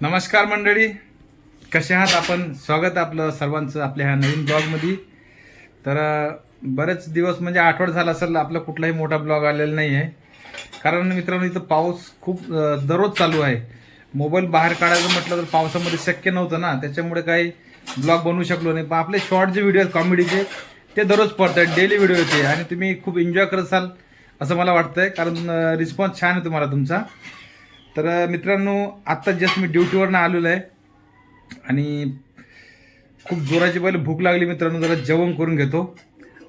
नमस्कार मंडळी. कसे आहात आपण? स्वागत आपलं सर्वांचं आपल्या ह्या नवीन ब्लॉगमध्ये. तर बरेच दिवस म्हणजे आठवड झाला असेल आपला कुठलाही मोठा ब्लॉग आलेला नाही आहे कारण मित्रांनो इथं पाऊस खूप दररोज चालू आहे. मोबाईल बाहेर काढायचं म्हटलं तर पावसामध्ये शक्य नव्हतं ना. त्याच्यामुळे काही ब्लॉग बनवू शकलो नाही. पण आपले शॉर्ट जे व्हिडिओ आहेत कॉमेडीचे ते दररोज पडत आहेत डेली व्हिडिओ येते. आणि तुम्ही खूप एन्जॉय करत असाल असं मला वाटतंय. कारण रिस्पॉन्स छान आहे तुम्हाला तुमचा. तर मित्रांनो आत्ता जस्ट मी ड्युटीवरनं आलेलो आहे. आणि खूप जोराची पहिले भूक लागली मित्रांनो जरा जेवण करून घेतो.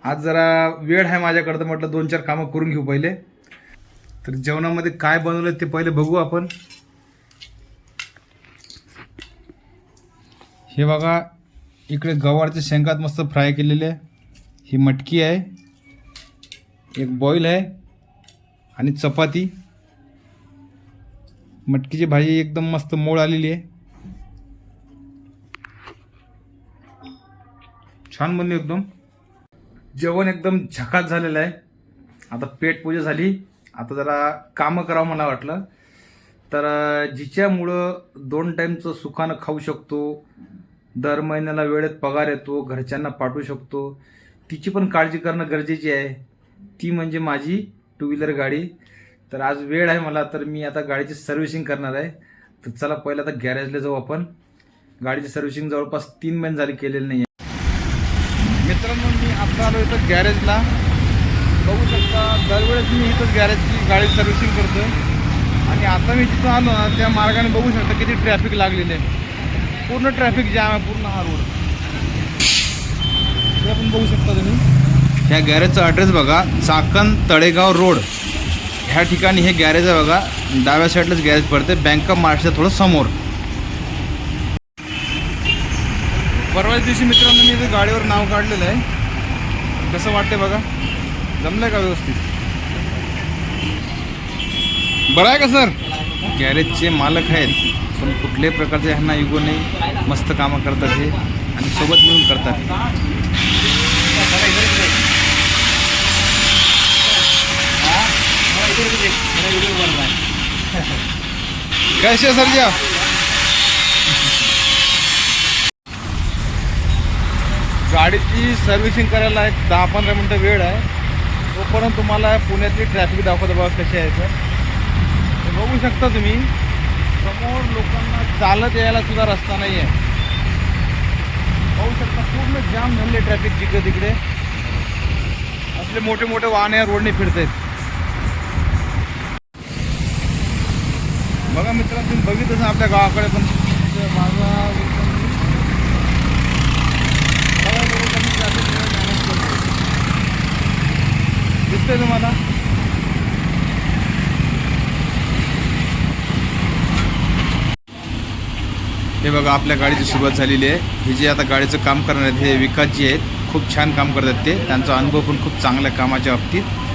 आज जरा वेळ आहे माझ्याकडं तर म्हटलं दोन चार कामं करून घेऊ पहिले. तर जेवणामध्ये काय बनवलं ते पहिले बघू आपण. हे बघा इकडे गवारच्या शेंगात मस्त फ्राय केलेले. आहे ही मटकी आहे. एक बॉईल आहे. आणि चपाती. मटकीची भाजी एकदम मस्त मोड आलेली आहे. छान बनली एकदम. जेवण एकदम झकात झालेलं आहे. आता पेट पूजा झाली. आता जरा कामं करावं मला वाटलं. तर जिच्यामुळं दोन टाईमचं सुखानं खाऊ शकतो. दर महिन्याला वेळेत पगार येतो. घरच्यांना पाठवू शकतो. तिची पण काळजी करणं गरजेची आहे. ती म्हणजे माझी टू व्हीलर गाडी. तर आज वेळ आहे मला तर मी आता गाडीची सर्व्हिसिंग करणार आहे. तर चला पहिलं आता गॅरेजला जाऊ आपण. गाडीची सर्व्हिसिंग जवळपास तीन महिने झाली केलेली नाही आहे मित्रांनो मी आता आलो इथं गॅरेजला. बघू शकता दरवेळेस मी इथंच गॅरेजची गाडी सर्व्हिसिंग करतो. आणि आता मी तिथं आलो ना त्या मार्गाने बघू शकता किती ट्रॅफिक लागलेलं आहे. पूर्ण ट्रॅफिक जाम आहे पूर्ण हा रोड ते आपण बघू शकता तुम्ही. ह्या गॅरेजचा ॲड्रेस बघा चाकण तळेगाव रोड ह्या ठिकाणी हे गॅरेज आहे बघा. डाव्या साईडलाच गॅरेज पडते. बँक ऑफ महाराष्ट्र थोडं समोर. परवाच्या दिवशी मित्रांनो मी इथे गाडीवर नाव काढलेलं आहे. कसं वाटतंय बघा? जमलंय का व्यवस्थित? बरं आहे का सर गॅरेजचे मालक आहेत पण कुठल्याही प्रकारचे ह्यांना इगो नाही. मस्त कामं करतात हे. आणि सोबत मिळून करतात. कैसे सर जी आप गाडीची सर्व्हिसिंग करायला एक दहा पंधरा मिनटं वेळ आहे. तोपर्यंत तुम्हाला पुण्यातली ट्रॅफिक दाखवतो बघा कशी आहे तर बघू शकता तुम्ही समोर लोकांना चालत यायला सुद्धा रस्ता नाही आहे बघू शकता पूर्ण जाम झाले ट्रॅफिक जिकडे तिकडे. असले मोठे मोठे वाहन या रोडने फिरत आहेत बघा मित्रांनो तुम्ही बघितलं आपल्या गावाकडे पण. माझा दिसतंय तुम्हाला? हे बघा आपल्या गाडीची सुरुवात झालेली आहे. हे जे आता गाडीचं काम करणार आहेत हे विकासजी आहेत. खूप छान काम करतात ते. त्यांचा अनुभव पण खूप चांगल्या कामाच्या बाबतीत.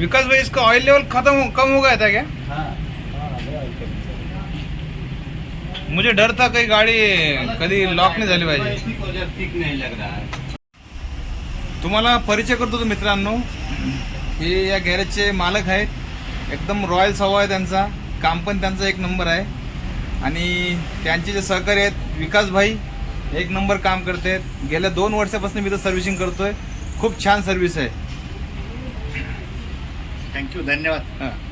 विकास भाई इसका ऑयल लेवल खत्म हो, कम हो गया था क्या? मुझे डर था कहीं गाड़ी कधी लॉक नाही झाली पाहिजे तुम्हाला परिचय करतो तो मित्रांनो हे या गॅरेजचे मालक आहेत. एकदम रॉयल स्वभाव आहे त्यांचा. काम पण त्यांचा एक नंबर आहे. आणि त्यांचे जे सहकारी आहेत विकास भाई एक नंबर काम करतात. गेल्या दोन वर्षापासून मी तर सर्व्हिसिंग करतोय. खूप छान सर्व्हिस आहे. थँक्यू धन्यवाद. हां.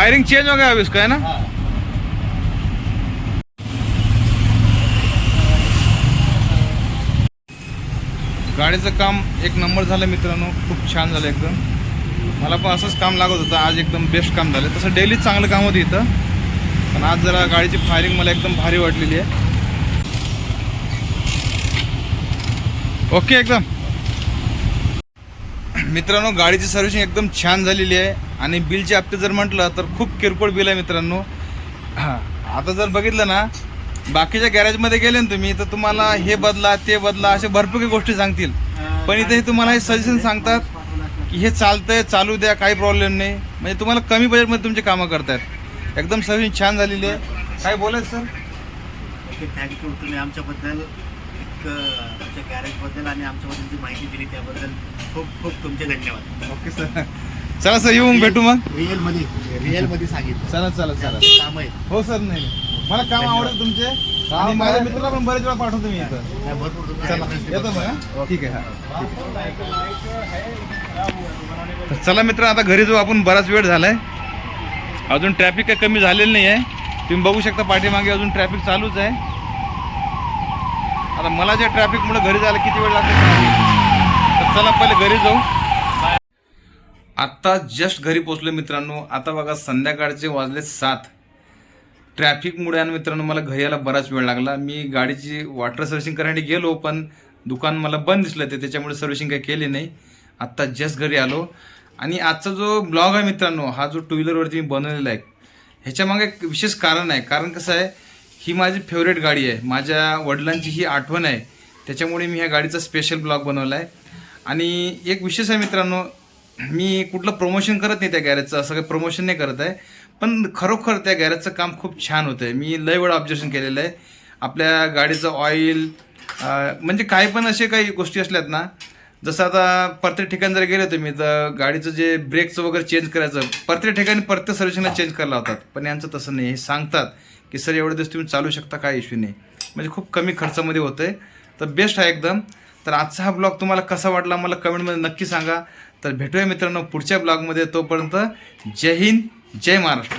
फायरिंग चेंज हो गया अब इसका है ना? हाँ। गाडीचं काम एक नंबर झालं मित्रांनो खूप छान झालं एकदम. मला पण असंच काम लागत होतं आज एकदम बेस्ट काम झालं. तसं डेलीच चांगलं काम होतं इथं. पण आज जरा गाडीची फायरिंग मला एकदम भारी वाटलेली आहे. ओके एकदम. मित्रांनो गाडीची सर्व्हिसिंग एकदम छान झालेली आहे. आणि बिलचे हप्ते जर म्हटलं तर खूप किरकोळ बिल आहे मित्रांनो. हां आता जर बघितलं ना बाकीच्या गॅरेजमध्ये गेले ना तुम्ही तर तुम्हाला हे बदला ते बदला असे भरपूर काही गोष्टी सांगतील. पण इथे हे तुम्हाला हे सजेशन सांगतात की हे चालतंय चालू द्या काही प्रॉब्लेम नाही. म्हणजे तुम्हाला कमी बजेटमध्ये तुमची कामं करतायत. एकदम सर्व्हिसिंग छान झालेली आहे. काय बोलायचं सर ओके थँक्यू तुम्ही आमच्याबद्दल एक अ, आमच्या गॅरेजबद्दल आणि आमच्याबद्दल जी माहिती दिली त्याबद्दल खूप खूप तुमचे धन्यवाद. Okay sir. चला सर येऊन भेटू मग. रिअलमध्ये रिअलमध्ये सांगितलं. चला चला चला. काम आहे हो सर नाही नाही. मला काम आवडेल तुमचे. आणि माझ्या मित्राला पण बरेच वेळा पाठवतो मी इथं. नाही, भरपूर तुमचे चला येतो मग. हा? ठीक आहे हा. तर चला मित्र आता घरी जाऊ. आपण बराच वेळ झालाय. अजून ट्रॅफिक काही कमी झालेलं नाही आहे तुम्ही बघू शकता पाठीमागे अजून ट्रॅफिक चालूच आहे. आता मला ज्या ट्रॅफिकमुळे घरी जायला किती वेळ लागतो तर चला पहिले घरी जाऊ. आत्ता जस्ट घरी पोचलो मित्रांनो. आता बघा संध्याकाळचे वाजले सात. ट्रॅफिकमुळे आणि मित्रांनो मला घरी यायला बराच वेळ लागला. मी गाडीची वॉटर सर्व्हिसिंग करायला गेलो पण दुकान मला बंद दिसलं ते त्याच्यामुळे सर्व्हिसिंग काही केली नाही. आत्ता जस्ट घरी आलो. आणि आजचा जो ब्लॉग आहे मित्रांनो हा जो टू व्हीलरवरती मी बनवलेला आहे ह्याच्यामागे एक विशेष कारण आहे. कारण कसं आहे ही माझी फेवरेट गाडी आहे. माझ्या वडिलांची ही आठवण आहे. त्याच्यामुळे मी ह्या गाडीचा स्पेशल ब्लॉग बनवला आहे आणि एक विशेष आहे मित्रांनो मी कुठलं प्रमोशन करत नाही त्या गॅरेजचं असं काही प्रमोशन नाही करत आहे. पण खरोखर त्या गॅरेजचं काम खूप छान होतं आहे मी लय वेळा ऑब्झर्वेशन केलेलं आहे. आपल्या गाडीचं ऑइल म्हणजे काही पण असे काही गोष्टी असल्यात ना जसं आता प्रत्येक ठिकाणी जर गेले तुम्ही तर गाडीचं जे ब्रेकचं वगैरे चेंज करायचं प्रत्येक ठिकाणी प्रत्येक सर्व्हिसिंगला चेंज करायला होतात पण यांचं तसं नाही हे सांगतात. की सर एवढे दिवस तुम्ही चालू शकता काय इश्यू नाही. म्हणजे खूप कमी खर्चामध्ये होतं आहे तर बेस्ट आहे एकदम. तर आजचा हा ब्लॉग तुम्हाला कसा वाटला मला कमेंटमध्ये नक्की सांगा. तर भेटूया मित्रांनो पुढच्या ब्लॉगमध्ये तोपर्यंत जय हिंद जय महाराष्ट्र.